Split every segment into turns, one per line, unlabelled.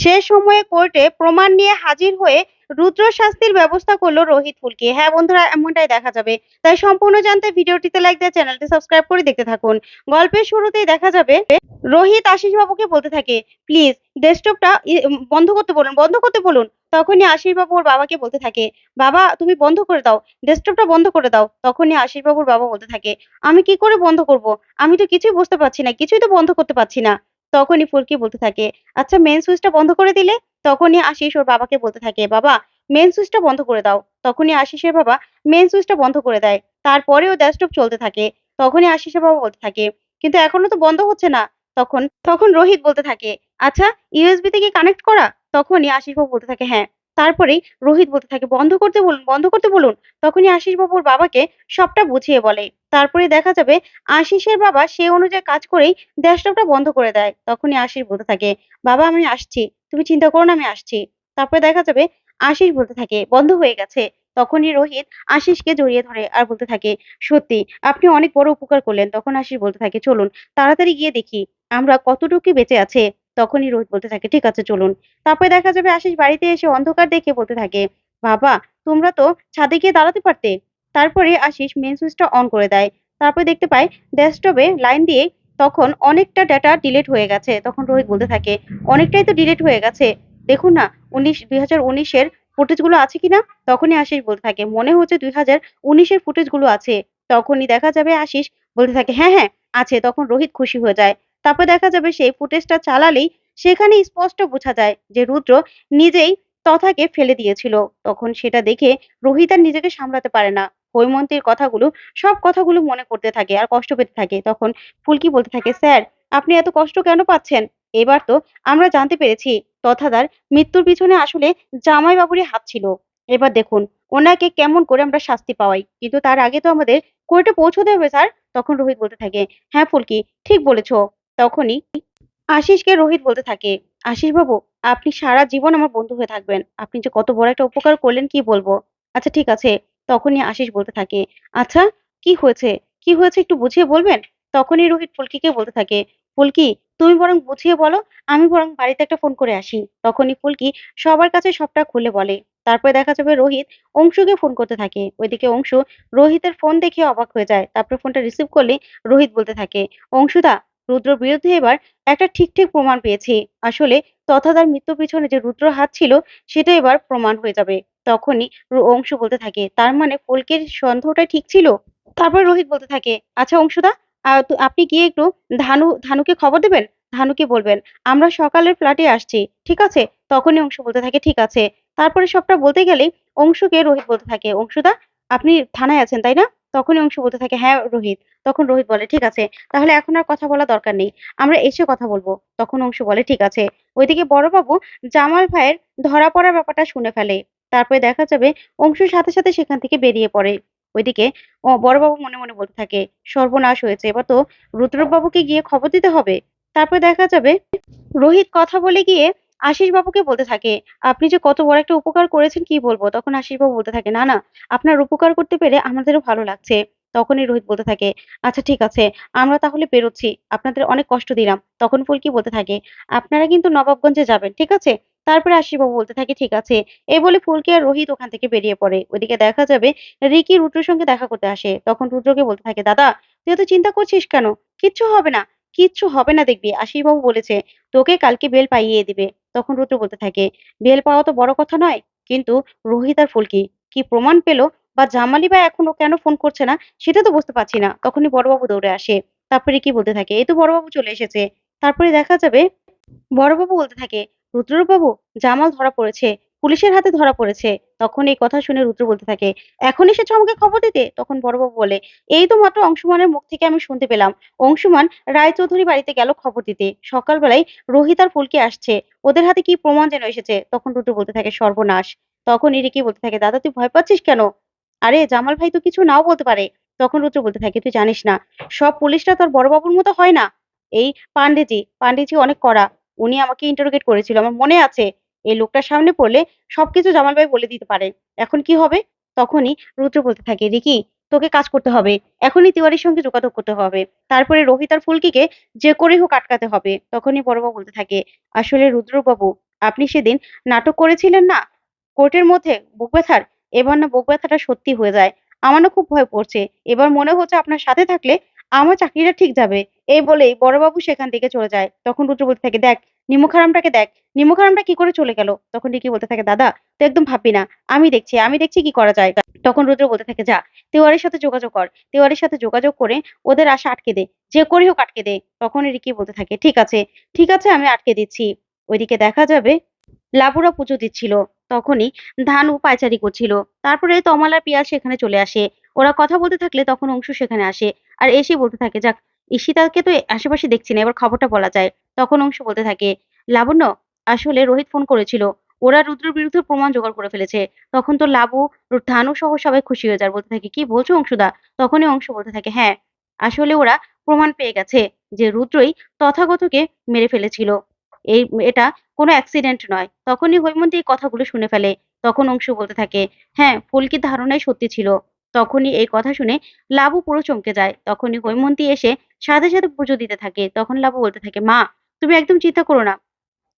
সে সময়ে কোর্টে প্রমাণ নিয়ে হাজির হয়ে রুদ্র শাস্তির ব্যবস্থা করল রোহিত ফুলকি হ্যাঁ বন্ধুরা, এমনটাই দেখা যাবে। তাই সম্পূর্ণ জানতে ভিডিওটিতে লাইক দিয়ে চ্যানেলটি সাবস্ক্রাইব করে দেখতে থাকুন। গল্পের শুরুতেই দেখা যাবে, রোহিত আশিস বাবুকে বলতে থাকে প্লিজ ডেস্কটপটা বন্ধ করতে বলুন, বন্ধ করতে বলুন। তখনই আশিস বাবু ওর বাবাকে বলতে থাকে, বাবা, তুমি বন্ধ করে দাও ডেস্কটপটা বন্ধ করে দাও। তখনই আশিস বাবুর বাবা বলতে থাকে, আমি কি করে বন্ধ করব? আমি তো কিছুই বুঝতে পারছি না, কিছুই তো বন্ধ করতে পারছি না। তখনই ফুলকি বলতে থাকে আচ্ছা মেন সুইচটা বন্ধ করে দিলে? তখনই আশিস ওর বাবাকে বলতে থাকে, বাবা মেন সুইচটা বন্ধ করে দাও। তখনই আশিসের বাবা মেন সুইচটা বন্ধ করে দেয়। তারপরেও ডেস্কটপ চলতে থাকে। তখনই আশিসের বাবা বলতে থাকে, কিন্তু এখনও তো বন্ধ হচ্ছে না। তখন তখন রোহিত বলতে থাকে আচ্ছা ইউএসবি তে কি কানেক্ট করা? তখনই আশিস বাবু বলতে থাকে হ্যাঁ। তারপরেই রোহিত বলতে থাকে, বন্ধ করতে বলুন, বন্ধ করতে বলুন। তখনই আশিস বাবুর বাবাকে সবটা বুঝিয়ে বলে। তারপরে দেখা যাবে আশিসের বাবা সে অনুযায়ী কাজ করেই ডেস্কটপটা বন্ধ করে দেয়। তখনই আশিস বলতে থাকে, বাবা, আমি আসছি। তুমি চিন্তা করো না, আমি আসছি। তারপরে দেখা যাবে আশিস বলতে থাকে, বন্ধ হয়ে গেছে। তখনই রোহিত আশিসকে জড়িয়ে ধরে আর বলতে থাকে, সত্যি, আপনি অনেক বড় উপকার করলেন। তখন আশিস বলতে থাকে, চলুন, তাড়াতাড়ি গিয়ে দেখি, আমরা কতটুকু বেঁচে আছে? তখনই রোহিত বলতে থাকে, ঠিক আছে, চলুন। তারপরে দেখা যাবে আশিস বাড়িতে এসে অন্ধকার দেখে বলতে থাকে, বাবা, তোমরা তো ছাদে গিয়ে দাঁড়াতে পারতে? তারপরে আশিস মেন সুইচটা অন করে দেয়। তারপরে দেখতে পায় ডেস্কটপে লাইন দিয়ে তখন অনেকটা ডাটা ডিলিট হয়ে গেছে। তখন রোহিত বলতে থাকে, অনেকটাই তো ডিলিট হয়ে গেছে। দেখুন না, উনিশ, দুই হাজার উনিশের ফুটেজগুলো আছে কিনা? তখনই আশিস বলতে থাকে, মনে হচ্ছে দুই হাজার উনিশের ফুটেজগুলো আছে। তখনই দেখা যাবে আশিস বলতে থাকে হ্যাঁ হ্যাঁ আছে। তখন রোহিত খুশি হয়ে যায়। তারপর দেখা যাবে সেই ফুটেজটা চালালেই সেখানে স্পষ্ট বোঝা যায় যে রুদ্র নিজেই তথাকে ফেলে দিয়েছিল। তখন সেটা দেখে রোহিত আর নিজেকে সামলাতে পারে না। হৈমন্তীর কথাগুলো, সব কথাগুলো মনে করতে থাকে আর কষ্ট পেতে থাকে। তখন ফুলকি বলতে থাকে, স্যার, আপনি এত কষ্ট কেন পাচ্ছেন? এবার তো আমরা জানতে পেরেছি, তথাদার মৃত্যুর পিছনে আসলে জামাই বাবুরই হাত ছিল। এবার দেখুন, ওনাকে কেমন করে আমরা শাস্তি পাওয়াই। কিন্তু তার আগে তো আমাদের কোর্টে পৌঁছতে হবে স্যার। তখন রোহিত বলতে থাকে হ্যাঁ ফুলকি, ঠিক বলেছ। তখনই আশিসকে রোহিত বলতে থাকে আশিস বাবু আপনি সারা জীবন আমার বন্ধু হয়ে থাকবেন। আপনি যে কত বড় একটা উপকার করলেন, কি বলব? আচ্ছা ঠিক আছে। তখনই আশিস বলতে থাকে আচ্ছা কি হয়েছে? কি হয়েছে একটু বুঝিয়ে বলবেন? তখনই রোহিত ফুলকিকে বলতে থাকে ফুলকি তুমি বরং বুঝিয়ে বলো, আমি বরং বাড়িতে একটা ফোন করে আসি। তখনই ফুলকি সবার কাছে সবটা খুলে বলে। তারপরে দেখা যাবে রোহিত অংশুকে ফোন করতে থাকে। ওইদিকে অংশু রোহিতের ফোন দেখে অবাক হয়ে যায়। তারপরে ফোনটা রিসিভ করলে রোহিত বলতে থাকে, অংশুদা রুদ্র বিরুদ্ধে এবার একটা ঠিক ঠিক প্রমাণ পেয়েছি। আসলে তথাদার মৃত্যুর পিছনে যে রুদ্র হাত ছিল, সেটা এবার প্রমাণ হয়ে যাবে। তখনই অংশু বলতে থাকে, তার মানে ফুলকির সন্দেহটা ঠিক ছিল? তারপর রোহিত বলতে থাকে আচ্ছা অংশুদা আপনি গিয়ে একটু ধানু, ধানুকে খবর দেবেন? ধানুকে বলবেন, আমরা সকালের ফ্ল্যাটে আসছি, ঠিক আছে? তখনই অংশু বলতে থাকে, ঠিক আছে। তারপরে সবটা বলতে গেলেই অংশুকে রোহিত বলতে থাকে, অংশুদা, আপনি থানায় আছেন, তাই না? তখনই অংশু বলতে থাকে হ্যাঁ রোহিত। তখন রোহিত বলে, ঠিক আছে, তাহলে এখন আর কথা বলা দরকার নেই, আমরা এসে কথা বলব। তখন অংশু বলে, ঠিক আছে। ওইদিকে বড়বাবু জামাল ভাইয়ের ধরা পড়ার ব্যাপারটা শুনে ফেলে। তারপরে দেখা যাবে অংশুর সাথে সাথে সেখান থেকে বেরিয়ে পড়ে। ওইদিকে বড়বাবু মনে মনে বলতে থাকে, সর্বনাশ হয়েছে, এবার তো রুদ্রবাবুকে গিয়ে খবর দিতে হবে। তারপরে দেখা যাবে, রোহিত কথা বলে গিয়ে আশিস বাবুকে বলতে থাকে, আপনি যে কত বড় একটা উপকার করেছেন, কি বলব? তখন আশিস বাবু বলতে থাকে, না না, আপনার উপকার করতে পেরে আমাদেরও ভালো লাগছে। তখনই রোহিত বলতে থাকে আচ্ছা ঠিক আছে, আমরা তাহলে বেরোচ্ছি, আপনাদের অনেক কষ্ট দিলাম। তখন ফুলকি বলতে থাকে, আপনারা কিন্তু নবাবগঞ্জে যাবেন, ঠিক আছে? তারপরে আশিস বলতে থাকে, ঠিক আছে। এই বলে ফুলকি আর রোহিত ওখান থেকে বেরিয়ে পড়ে। ওদিকে দেখা যাবে রিকি রুদ্রের সঙ্গে দেখা করতে আসে। তখন রুদ্রকে বলতে থাকে, দাদা, তুই এত চিন্তা করছিস কেন? কিচ্ছু হবে না, কিচ্ছু হবে না দেখবি। আশিস বাবু বলেছে, তোকে কালকে বেল পাইয়ে দিবে। তখন রুদ্র বলতে থাকে, বেল পাওয়া তো বড় কথা নয়, কিন্তু রোহিত আর ফুলকি কি প্রমাণ পেল? বা জামালি বা এখনও কেন ফোন করছে না? সেটা তো বুঝতে পারছি না। তখনই বড়বাবু দৌড়ে আসে। তারপরে কি বলতে থাকে, এই তো বড়বাবু চলে এসেছে। তারপরে দেখা যাবে বড়বাবু বলতে থাকে রুদ্রবাবু জামাল ধরা পড়েছে, পুলিশের হাতে ধরা পড়েছে। তখন এই কথা শুনে রুদ্র বলতে থাকে, এখন এসেছ আমাকে খবর দিতে? তখন বড়বাবু বলে, এই তো মাত্র অংশুমানের মুখ থেকে আমি শুনতে পেলাম। অংশুমান রায়চৌধুরী বাড়িতে গেল খবর দিতে। সকালবেলায় রোহিত আর ফুলকি আসছে। ওদের হাতে কি প্রমাণ যেন এসেছে? তখন রুদ্র বলতে থাকে, সর্বনাশ। তখন ইরিকি বলতে থাকে, দাদা, তুই ভয় পাচ্ছিস কেন? আরে, জামাল ভাই তো কিছু নাও বলতে পারে। তখন রুদ্র বলতে থাকে, তুই জানিস না, সব পুলিশরা তোর বড়বাবুর মতো হয় না? এই পান্ডেজি পান্ডেজি অনেক কড়া। উনি আমাকে ইন্টারোগেট করেছিল। আমার মনে আছে, এই লোকটার সামনে পড়লে সবকিছু জামাল ভাই বলে দিতে পারে। এখন কি হবে? তখনই রুদ্র বলতে থাকে, রিকি, তোকে কাজ করতে হবে। এখনই তিওয়ারির সঙ্গে যোগাযোগ করতে হবে। তারপরে রোহিত আর ফুলকিকে যে করে হোক আটকাতে হবে। তখনই বড়বাবু বলতে থাকে, আসলে রুদ্রবাবু, আপনি সেদিন নাটক করেছিলেন না? কোর্টের মধ্যে বুক ব্যথার? এবার না বুক ব্যথাটা সত্যি হয়ে যায়। আমারও খুব ভয় করছে এবার মনে হচ্ছে আপনার সাথে থাকলে আমার চাকরিটা ঠিক যাবে। এই বলেই বড়বাবু সেখান থেকে চলে যায়। তখন রুদ্র বলতে থাকে, দেখ নিমুখারামটাকে দেখ। নিমুখারামটা কি করে চলে গেল? তখন রিকি বলতে থাকে, দাদা, তুই একদম ভাববি না। আমি দেখছি আমি দেখছি কি করা যায়। তখন রুদ্র বলতে থাকে, যা, তেওয়ারির সাথে যোগাযোগ কর। তেওয়ারির সাথে যোগাযোগ করে ওদের আশা আটকে দে। যে করেই হোক আটকে দে। তখন রিকি বলতে থাকে, ঠিক আছে ঠিক আছে, আমি আটকে দিচ্ছি। ওইদিকে দেখা যাবে। লাবুরা পুজো দিচ্ছিল। তখনই ধানু পায়চারি করছিল। তারপরে তমালা পিয়াল সেখানে চলে আসে। ওরা কথা বলতে থাকলে তখন অংশু সেখানে আসে। আর এসে বলতে থাকে, যাক ঈশিতাকে তো আশেপাশে দেখছি না, এবার খবরটা বলা যায়। তখন অংশ বলতে থাকে, লাবণ্য, আসলে রোহিত ফোন করেছিল। ওরা রুদ্রের বিরুদ্ধে প্রমাণ জোগাড় করে ফেলেছে। তখন তো লাবু, ধানু সহ সবাই খুশি হয়ে যায়, বলতে থাকে, কি বলছো অংশুদা? তখনই অংশ বলতে থাকে হ্যাঁ আসলে ওরা প্রমাণ পেয়ে গেছে যে রুদ্রই তথাগতকে মেরে ফেলেছিল। এই, এটা কোনো অ্যাক্সিডেন্ট নয়। তখনই হৈমন্তী এই কথাগুলো শুনে ফেলে। তখন অংশু বলতে থাকে হ্যাঁ ফুলকির ধারণাই সত্যি ছিল। তখনই এই কথা শুনে লাবু পুরো চমকে যায়। তখনই হৈমন্তী এসে সাথে সাথে পুজো দিতে থাকে। তখন লাবু বলতে থাকে, মা, তুমি একদম চিন্তা করো না।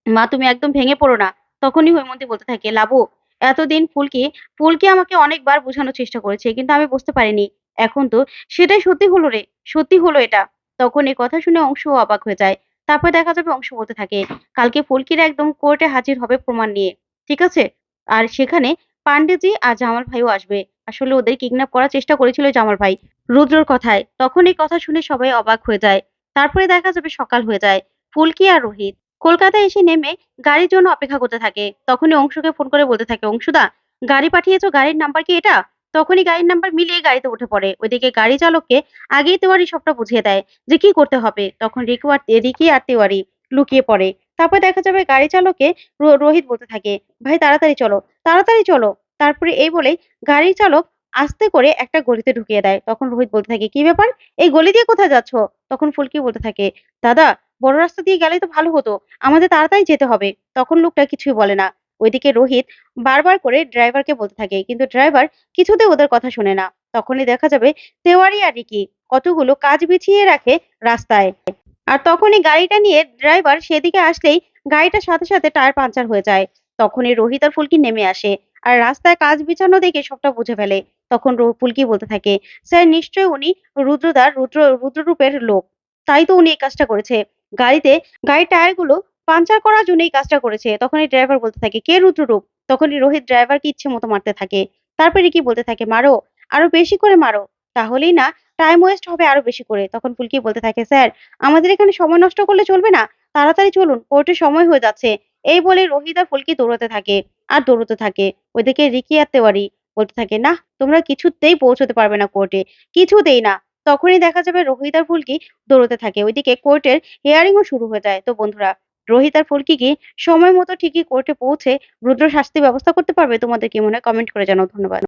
মা, তুমি একদম ভেঙে পড়ো না। তখনই হৈমন্তী বলতে থাকে, লাবু, এতদিন ফুলকি ফুলকি আমাকে অনেকবার বোঝানোর চেষ্টা করেছে, কিন্তু আমি বুঝতে পারিনি। এখন তো সেটাই সত্যি হলো রে, সত্যি হলো এটা। তখন এই কথা শুনে অংশ অবাক হয়ে যায়। তারপর দেখা যাবে অংশ বলতে থাকে, কালকে ফুলকিরা একদম কোর্টে হাজির হবে প্রমাণ নিয়ে, ঠিক আছে? আর সেখানে পান্ডেজি আর জামাল ভাইও আসবে। আসলে ওদের কিডন্যাপ করার চেষ্টা করেছিল জামাল ভাই রুদ্রর কথায়। তখন এই কথা শুনে সবাই অবাক হয়ে যায়। তারপরে দেখা যাবে সকাল হয়ে যায়। ফুলকি আর রোহিত কলকাতায় এসে নেমে গাড়ির জন্য অপেক্ষা করতে থাকে। তখনই অংশুকে ফোন করে বলতে থাকে, অংশুদা, গাড়ি পাঠিয়েছো, গাড়ির নাম্বার কি এটা? তখনই গাড়ির নাম্বার মিলিয়ে গাড়িতে উঠে পড়ে। ওইদিকে গাড়ি চালককে আগেই তেওয়ারি সবটা বুঝিয়ে দেয় যে কি করতে হবে। তখন রিকু আর রিকি আর তেওয়ারি লুকিয়ে পড়ে। তারপর দেখা যাবে গাড়ি চালককে রোহিত বলতে থাকে, ভাই, তাড়াতাড়ি চলো তাড়াতাড়ি চলো। তারপরে এই বলেই গাড়ি চালক আস্তে করে একটা গলিতে ঢুকিয়ে দেয়। তখন রোহিত বলতে থাকে, কি ব্যাপার? এই গলি দিয়ে কোথায় যাচ্ছ? তখন ফুলকি বলতে থাকে, দাদা, বড় রাস্তা দিয়ে গেলেই তো ভালো হতো। আমাদের তাড়াতাড়ি যেতে হবে। তখন লোকটা কিছুই বলে না। ওইদিকে রোহিত বারবার করে ড্রাইভারকে বলতে থাকে, কিন্তু ড্রাইভার কিছুতে ওদের কথা শোনে না। তখনই দেখা যাবে তেওয়ারি আর কি কতগুলো কাজ বিছিয়ে রাখে রাস্তায়। আর তখনই গাড়িটা নিয়ে ড্রাইভার সেদিকে আসলেই গাড়িটার সাথে সাথে টায়ার পাঞ্চার হয়ে যায়। তখনই রোহিত আর ফুলকি নেমে আসে। আর রাস্তায় কাজ বিছানো দেখে সবটা বুঝে ফেলে। তখন ফুলকি বলতে থাকে? স্যার, নিশ্চয়ই উনি রুদ্রদার রুদ্র, রুদ্ররূপের লোক। তাই তো উনি এই কাজটা করেছে। গাড়িতে, গাড়ির টায়ারগুলো পাঞ্চার করার জন্য এই কাজটা করেছে। তখনই ড্রাইভার বলতে থাকে, কে রুদ্ররূপ? তখনই রোহিত ড্রাইভারকে ইচ্ছে মতো মারতে থাকে। তারপরে কি বলতে থাকে? মারো, আরও বেশি করে মারো। তাহলেই না, টাইম ওয়েস্ট হবে আরও বেশি করে। তখন ফুলকি বলতে থাকে, স্যার, আমাদের এখানে সময় নষ্ট করলে চলবে না? তাড়াতাড়ি চলুন, কোর্টে সময় হয়ে যাচ্ছে। এই বলে রোহিত আর ফুলকি দৌড়াতে থাকে, আর দৌড়াতে থাকে। ওইদিকে রিকি আর তেওয়ারি বলতে থাকে না তোমরা কিছুতেই পৌঁছতে পারবে না কোর্টে, কিছুতেই না। তখনই দেখা যাবে রোহিত আর ফুলকি দৌড়াতে থাকে। ওইদিকে কোর্টের হিয়ারিংও শুরু হয়ে যায়। তো বন্ধুরা রোহিত আর ফুলকি কি সময় মতো ঠিকই কোর্টে পৌঁছে রুদ্র শাস্তি ব্যবস্থা করতে পারবে? তোমাদের কি মনে হয়? কমেন্ট করে জানাও। ধন্যবাদ।